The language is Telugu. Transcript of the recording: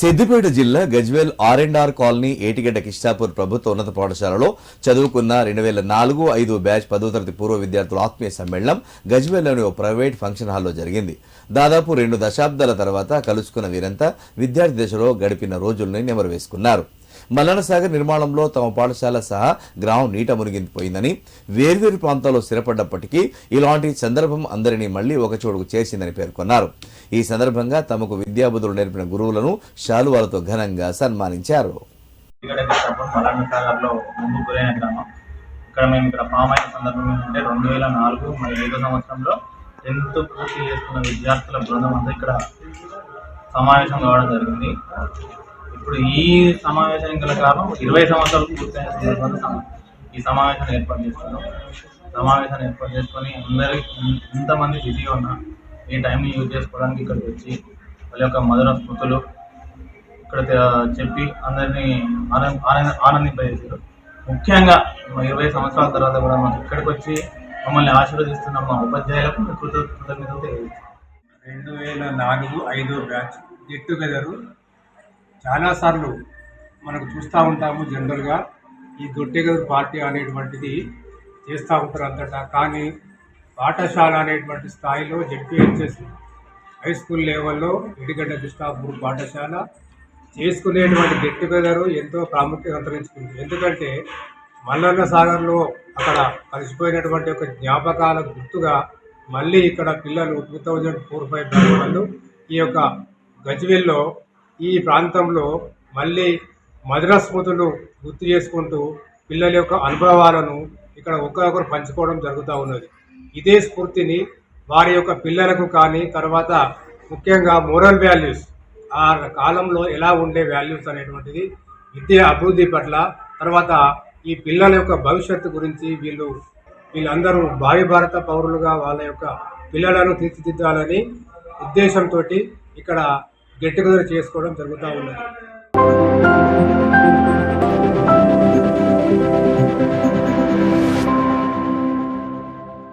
సిద్దిపేట జిల్లా Gajwel R and R colony Etigadda Kishtapur ప్రభుత్వ ఉన్నత పాఠశాలలో చదువుకున్న రెండు వేల నాలుగు ఐదు బ్యాచ్ పదో తరగతి పూర్వ విద్యార్థుల ఆత్మీయ సమ్మేళనం గజ్వేల్లోని ఓ ప్రైవేట్ ఫంక్షన్ హాల్లో జరిగింది. దాదాపు రెండు దశాబ్దాల తర్వాత కలుసుకున్న వీరంతా విద్యార్థి దశలో గడిపిన రోజుల్ని నెమరు వేసుకున్నారు. మల్లనసాగర్ నిర్మాణంలో తమ పాఠశాల సహా గ్రామం నీట మునిగిపోయిందని వేర్వేరు ప్రాంతాల్లో స్థిరపడ్డప్పటికీ ఇలాంటి సందర్భం అందరినీ మళ్ళీ ఒకచోటుకు చేసిందని పేర్కొన్నారు. ఈ సందర్భంగా తమకు విద్యాబుధులు నేర్పిన గురువులను శాలువాలతో ఘనంగా సన్మానించారు. ఇక్కడ మేము ఇక్కడ ఫామ్ అయిన సందర్భం ఏంటంటే రెండు వేల నాలుగు మరి ఐదో సంవత్సరంలో టెన్త్ పూర్తి చేసుకున్న విద్యార్థుల బృందం అంతా ఇక్కడ సమావేశం కావడం జరిగింది. ఇప్పుడు ఈ సమావేశం గల కారణం ఇరవై సంవత్సరాలు పూర్తయిన సందర్భంగా ఈ సమావేశాన్ని ఏర్పాటు చేసుకున్నాం సమావేశాన్ని ఏర్పాటు చేసుకొని అందరి ఎంతమంది బిజీగా ఉన్నా ఈ టైంని యూజ్ చేసుకోవడానికి ఇక్కడికి వచ్చి వాళ్ళ యొక్క మధుర స్మృతులు ఇక్కడ చెప్పి అందరినీ ఆనంద ఆనందింపజేశారు. ముఖ్యంగా ఇరవై సంవత్సరాల తర్వాత కూడా మాకు ఇక్కడికి వచ్చి మమ్మల్ని ఆశీర్వదిస్తున్న మా ఉపాధ్యాయులకు కృత కృతజ్ఞతలు రెండు వేల నాలుగు ఐదో బ్యాచ్ గెట్ టుగెదరు చాలాసార్లు మనకు చూస్తూ ఉంటాము జనరల్గా. ఈ దొడ్డెగదు పార్టీ అనేటువంటిది చేస్తూ ఉంటారు అంతటా. కానీ పాఠశాల అనేటువంటి స్థాయిలో జెడ్పిహెచ్ఎస్ హై స్కూల్ లెవెల్లో ఎడిగడ్డ కృష్ణాపూర్ పాఠశాల చేసుకునేటువంటి గెట్ టుగెదర్ ఎంతో ప్రాముఖ్యత అంతరించుకుంది. ఎందుకంటే మల్లన్న సాగర్లో అక్కడ కలిసిపోయినటువంటి ఒక జ్ఞాపకాల గుర్తుగా మళ్ళీ ఇక్కడ పిల్లలు టూ థౌజండ్ ఫోర్ ఫైవ్ వాళ్ళు ఈ యొక్క గజ్వెల్లో ఈ ప్రాంతంలో మళ్ళీ మధుర స్మృతులు గుర్తు చేసుకుంటూ పిల్లల యొక్క అనుభవాలను ఇక్కడ ఒకరొకరు పంచుకోవడం జరుగుతూ ఉన్నది. ఇదే స్ఫూర్తిని వారి యొక్క పిల్లలకు కానీ తర్వాత ముఖ్యంగా మోరల్ వాల్యూస్ ఆ కాలంలో ఎలా ఉండే వాల్యూస్ అనేటువంటిది విద్య అభివృద్ధి పట్ల తర్వాత ఈ పిల్లల యొక్క భవిష్యత్తు గురించి వీళ్ళు వీళ్ళందరూ భావి భారత పౌరులుగా వాళ్ళ యొక్క పిల్లలను తీర్చిదిద్దాలని ఉద్దేశంతో ఇక్కడ గెట్ టుగెదర్ చేసుకోవడం జరుగుతూ ఉన్నది.